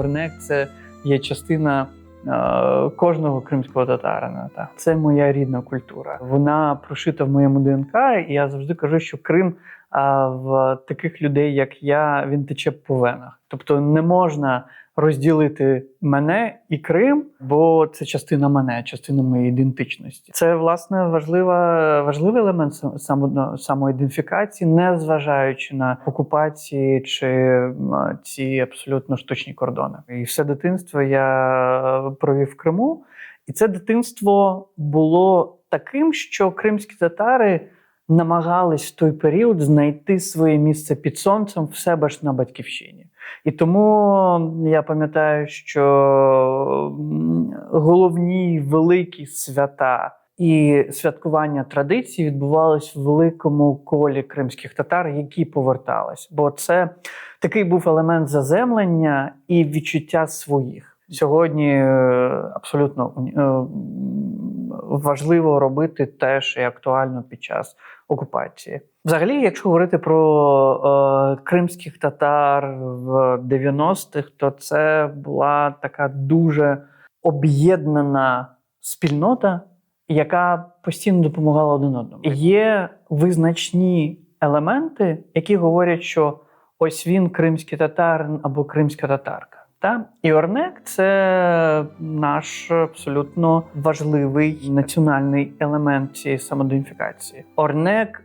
Орнек це є частина е, кожного кримського татарина. Так. Це моя рідна культура. Вона прошита в моєму ДНК, і я завжди кажу, що Крим а, в таких людей, як я, він тече по венах. Тобто не можна розділити мене і Крим, бо це частина мене, частина моєї ідентичності. Це власне важлива, важливий елемент сам- само- самоідентифікації, не зважаючи на окупації чи ці абсолютно штучні кордони. І все дитинство я провів в Криму, і це дитинство було таким, що кримські татари намагались в той період знайти своє місце під сонцем в себе ж на батьківщині. І тому я пам'ятаю, що головні великі свята і святкування традицій відбувались в великому колі кримських татар, які повертались. Бо це такий був елемент заземлення і відчуття своїх. Сьогодні е, абсолютно е, важливо робити теж і актуально під час окупації. Взагалі, якщо говорити про е, кримських татар в 90-х, то це була така дуже об'єднана спільнота, яка постійно допомагала один одному. Є визначні елементи, які говорять, що ось він кримський татарин або кримська татарка. Та? І Орнек це наш абсолютно важливий національний елемент цієї самоідентифікації. Орнек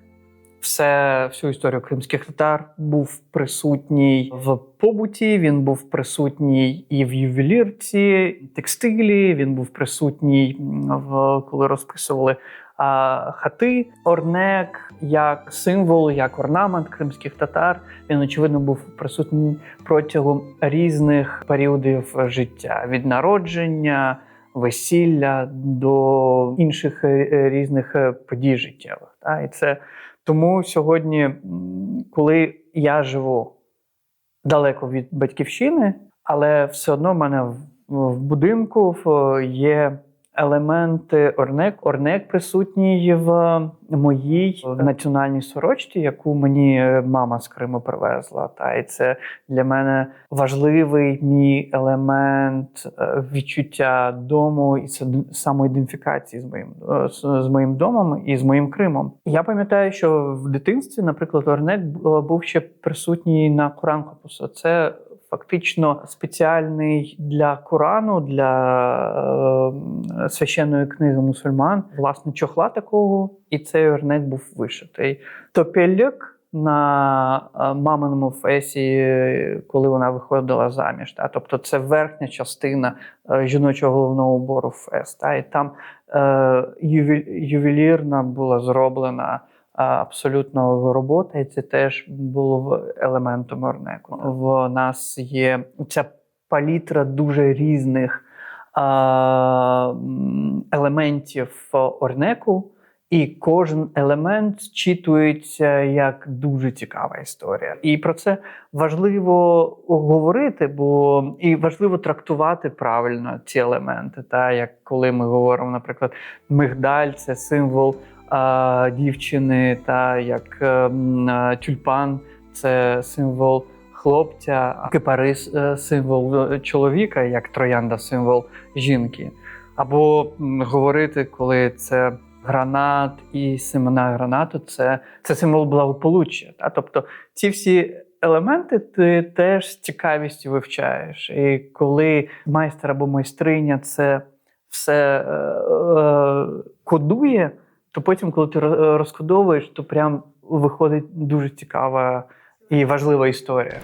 все, всю історію кримських татар був присутній в побуті, він був присутній і в ювелірці, текстилі, він був присутній в коли розписували а, хати. Орнек як символ, як орнамент кримських татар. Він очевидно був присутній протягом різних періодів життя від народження. Весілля до інших е, різних е, подій життєвих. Та? І це тому сьогодні, коли я живу далеко від батьківщини, але все одно в мене в, будинку є елементи орнек. Орнек присутній в моїй національній сорочці, яку мені е, мама з Криму привезла. Та і це для мене важливий мій елемент е, відчуття дому і самоідентифікації з моїм е, з, моїм домом і з моїм Кримом. Я пам'ятаю, що в дитинстві, наприклад, Орнек був ще присутній на Коран Корпусу. Це фактично спеціальний для Корану, для е, священної книги мусульман, власне, чохла такого, і цей орнек був вишитий. Топельок на е, маминому фесі, коли вона виходила заміж. Та? Тобто це верхня частина е, жіночого головного убору фес. Та? І там е, ювелірна була зроблена. Абсолютно робота, і це теж було елементом орнеку. В нас є ця палітра дуже різних елементів орнеку, і кожен елемент зчитується як дуже цікава історія. І про це важливо говорити, бо і важливо трактувати правильно ці елементи. Та як коли ми говоримо, наприклад, мигдаль це символ дівчини, та як ем, тюльпан це символ хлопця, кипарис е, символ е, чоловіка, як троянда символ жінки. Або говорити, коли це гранат і семена гранату, це, це символ благополуччя. Та? Тобто ці всі елементи ти теж з цікавістю вивчаєш. І коли майстер або майстриня це все е, е, кодує, то потім, коли ти роз- розкодовуєш, то прям виходить дуже цікава і важлива історія.